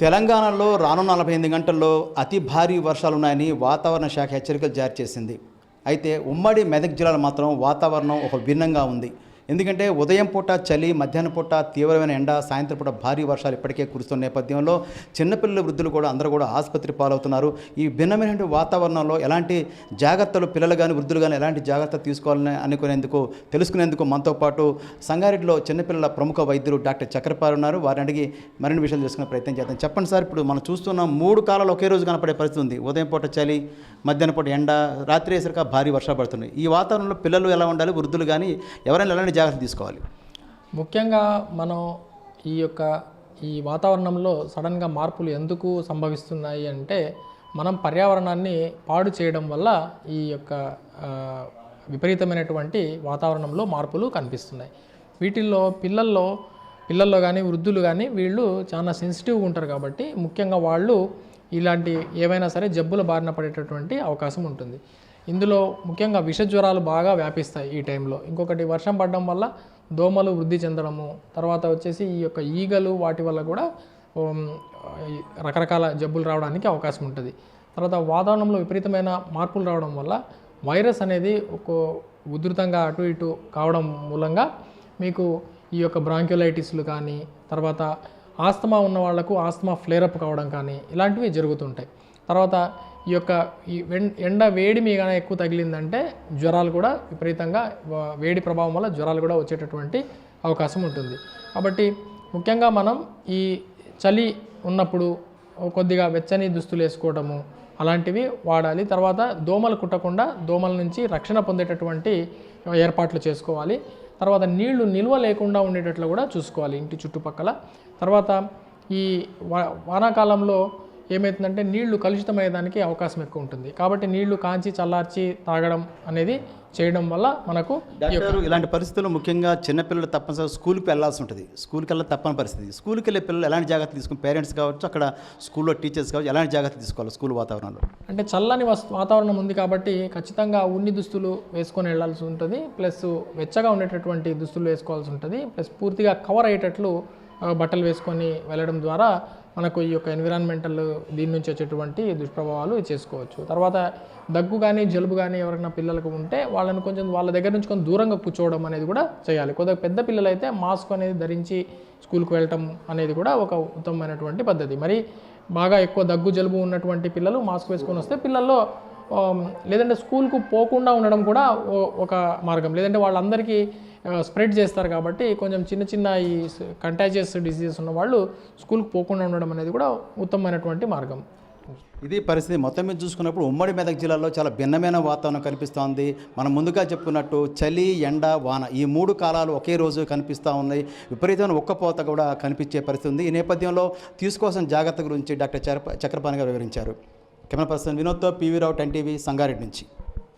తెలంగాణలో రానున్న నలభై ఎనిమిది గంటల్లో అతి భారీ వర్షాలున్నాయని వాతావరణ శాఖ హెచ్చరికలు జారీ చేసింది. అయితే ఉమ్మడి మెదక్ జిల్లాలో మాత్రం వాతావరణం ఒక భిన్నంగా ఉంది. ఎందుకంటే ఉదయం పూట చలి మధ్యాహ్నం పూట తీవ్రమైన ఎండ సాయంత్రం పూట భారీ వర్షాలు ఇప్పటికే కురుస్తున్న నేపథ్యంలో చిన్నపిల్లల వృద్ధులు కూడా అందరూ కూడా ఆసుపత్రి పాలవుతున్నారు. ఈ భిన్నమైనటువంటి వాతావరణంలో ఎలాంటి జాగ్రత్తలు పిల్లలు కానీ వృద్ధులు కానీ ఎలాంటి జాగ్రత్త తీసుకోవాలని అనుకునేందుకు తెలుసుకునేందుకు మనతో పాటు సంగారెడ్డిలో చిన్నపిల్లల ప్రముఖ వైద్యులు డాక్టర్ చక్రపాలు ఉన్నారు. వారిని అడిగి మరిన్ని విషయాలు తెలుసుకునే ప్రయత్నం చేద్దాం. చెప్పండి సార్ ఇప్పుడు మనం చూస్తున్న మూడు కాలాలు ఒకే రోజు కనపడే పరిస్థితి ఉంది. ఉదయం పూట చలి మధ్యాహ్నం పూట ఎండ రాత్రి వేసరిక భారీ వర్షాలు పడుతున్నాయి. ఈ వాతావరణంలో పిల్లలు ఎలా ఉండాలి? వృద్ధులు కానీ ఎవరైనా ఎలాంటి జాగ్రత్తలు తీసుకోవాలి. ముఖ్యంగా మనం ఈ యొక్క ఈ వాతావరణంలో సడన్గా మార్పులు ఎందుకు సంభవిస్తున్నాయి అంటే మనం పర్యావరణాన్ని పాడు చేయడం వల్ల ఈ యొక్క విపరీతమైనటువంటి వాతావరణంలో మార్పులు కనిపిస్తున్నాయి. వీటిల్లో పిల్లల్లో పిల్లల్లో కానీ వృద్ధులు కానీ వీళ్ళు చాలా సెన్సిటివ్గా ఉంటారు కాబట్టి ముఖ్యంగా వాళ్ళు ఇలాంటి ఏవైనా సరే జబ్బుల బారిన పడేటటువంటి అవకాశం ఉంటుంది. ఇందులో ముఖ్యంగా విష జ్వరాలు బాగా వ్యాపిస్తాయి ఈ టైంలో. ఇంకొకటి వర్షం పడడం వల్ల దోమలు వృద్ధి చెందడము తర్వాత వచ్చేసి ఈ యొక్క ఈగలు వాటి వల్ల కూడా రకరకాల జబ్బులు రావడానికి అవకాశం ఉంటుంది. తర్వాత వాతావరణంలో విపరీతమైన మార్పులు రావడం వల్ల వైరస్ అనేది ఒక ఉధృతంగా అటు ఇటు కావడం మూలంగా మీకు ఈ యొక్క బ్రాంక్యులైటిస్లు కానీ తర్వాత ఆస్తమా ఉన్న వాళ్ళకు ఆస్తమా ఫ్లేరప్ కావడం కానీ ఇలాంటివి జరుగుతుంటాయి. తర్వాత ఈ యొక్క ఈ ఎండ వేడి మీ కానీ ఎక్కువ తగిలిందంటే జ్వరాలు కూడా విపరీతంగా వేడి ప్రభావం వల్ల జ్వరాలు కూడా వచ్చేటటువంటి అవకాశం ఉంటుంది. కాబట్టి ముఖ్యంగా మనం ఈ చలి ఉన్నప్పుడు కొద్దిగా వెచ్చని దుస్తులు వేసుకోవడము అలాంటివి వాడాలి. తర్వాత దోమలు కుట్టకుండా దోమల నుంచి రక్షణ పొందేటటువంటి ఏర్పాట్లు చేసుకోవాలి. తర్వాత నీళ్ళు నిల్వ లేకుండా ఉండేటట్లు కూడా చూసుకోవాలి ఇంటి చుట్టుపక్కల. తర్వాత ఈ వా వానాకాలంలో ఏమవుతుందంటే నీళ్ళు కలుషితమయ్యేదానికి అవకాశం ఎక్కువ ఉంటుంది. కాబట్టి నీళ్ళు కాంచి చల్లార్చి తాగడం అనేది చేయడం వల్ల మనకు ఇలాంటి పరిస్థితుల్లో ముఖ్యంగా చిన్నపిల్లలు తప్పనిసరి స్కూల్కి వెళ్ళాల్సి ఉంటుంది. స్కూల్కి వెళ్ళి తప్పని పరిస్థితి. స్కూల్కి వెళ్ళే పిల్లలు ఎలాంటి జాగ్రత్త తీసుకుని పేరెంట్స్ కావచ్చు అక్కడ స్కూల్లో టీచర్స్ కావచ్చు ఎలాంటి జాగ్రత్త తీసుకోవాలి స్కూల్ వాతావరణంలో? అంటే చల్లని వాతావరణం ఉంది కాబట్టి ఖచ్చితంగా ఉన్ని దుస్తులు వేసుకొని వెళ్ళాల్సి ఉంటుంది. ప్లస్ వెచ్చగా ఉండేటటువంటి దుస్తులు వేసుకోవాల్సి ఉంటుంది. ప్లస్ పూర్తిగా కవర్ అయ్యేటట్లు బట్టలు వేసుకొని వెళ్ళడం ద్వారా మనకు ఈ యొక్క ఎన్విరాన్మెంటల్ దీని నుంచి వచ్చేటువంటి దుష్ప్రభావాలు చేసుకోవచ్చు. తర్వాత దగ్గు కానీ జలుబు కానీ ఎవరైనా పిల్లలకు ఉంటే వాళ్ళని కొంచెం వాళ్ళ దగ్గర నుంచి కొంచెం దూరంగా కూర్చోవడం అనేది కూడా చేయాలి. కొద్దిగా పెద్ద పిల్లలైతే మాస్క్ అనేది ధరించి స్కూల్కి వెళ్ళటం అనేది కూడా ఒక ఉత్తమమైనటువంటి పద్ధతి. మరి బాగా ఎక్కువ దగ్గు జలుబు ఉన్నటువంటి పిల్లలు మాస్క్ వేసుకొని వస్తే పిల్లల్లో లేదంటే స్కూల్కు పోకుండా ఉండడం కూడా ఓ- ఒక మార్గం. లేదంటే వాళ్ళందరికీ స్ప్రెడ్ చేస్తారు కాబట్టి కొంచెం చిన్న చిన్న ఈ కంటాజియస్ డిసీజెస్ ఉన్న వాళ్ళు స్కూల్కి పోకుండా ఉండడం అనేది కూడా ఉత్తమమైనటువంటి మార్గం. ఇది పరిస్థితి మొత్తం మీద చూసుకున్నప్పుడు ఉమ్మడి మెదక్ జిల్లాలో చాలా భిన్నమైన వాతావరణం కనిపిస్తోంది. మనం ముందుగా చెప్పుకున్నట్టు చలి ఎండ వాన ఈ మూడు కాలాలు ఒకే రోజు కనిపిస్తూ ఉన్నాయి. విపరీతమైన ఒక్కపోత కూడా కనిపించే పరిస్థితి ఉంది. ఈ నేపథ్యంలో తీసుకోవాల్సిన జాగ్రత్త గురించి డాక్టర్ చక్రపాణి గారు వివరించారు. Camera person వినోద్తో PV Rao ten TV Sangareddy నుంచి.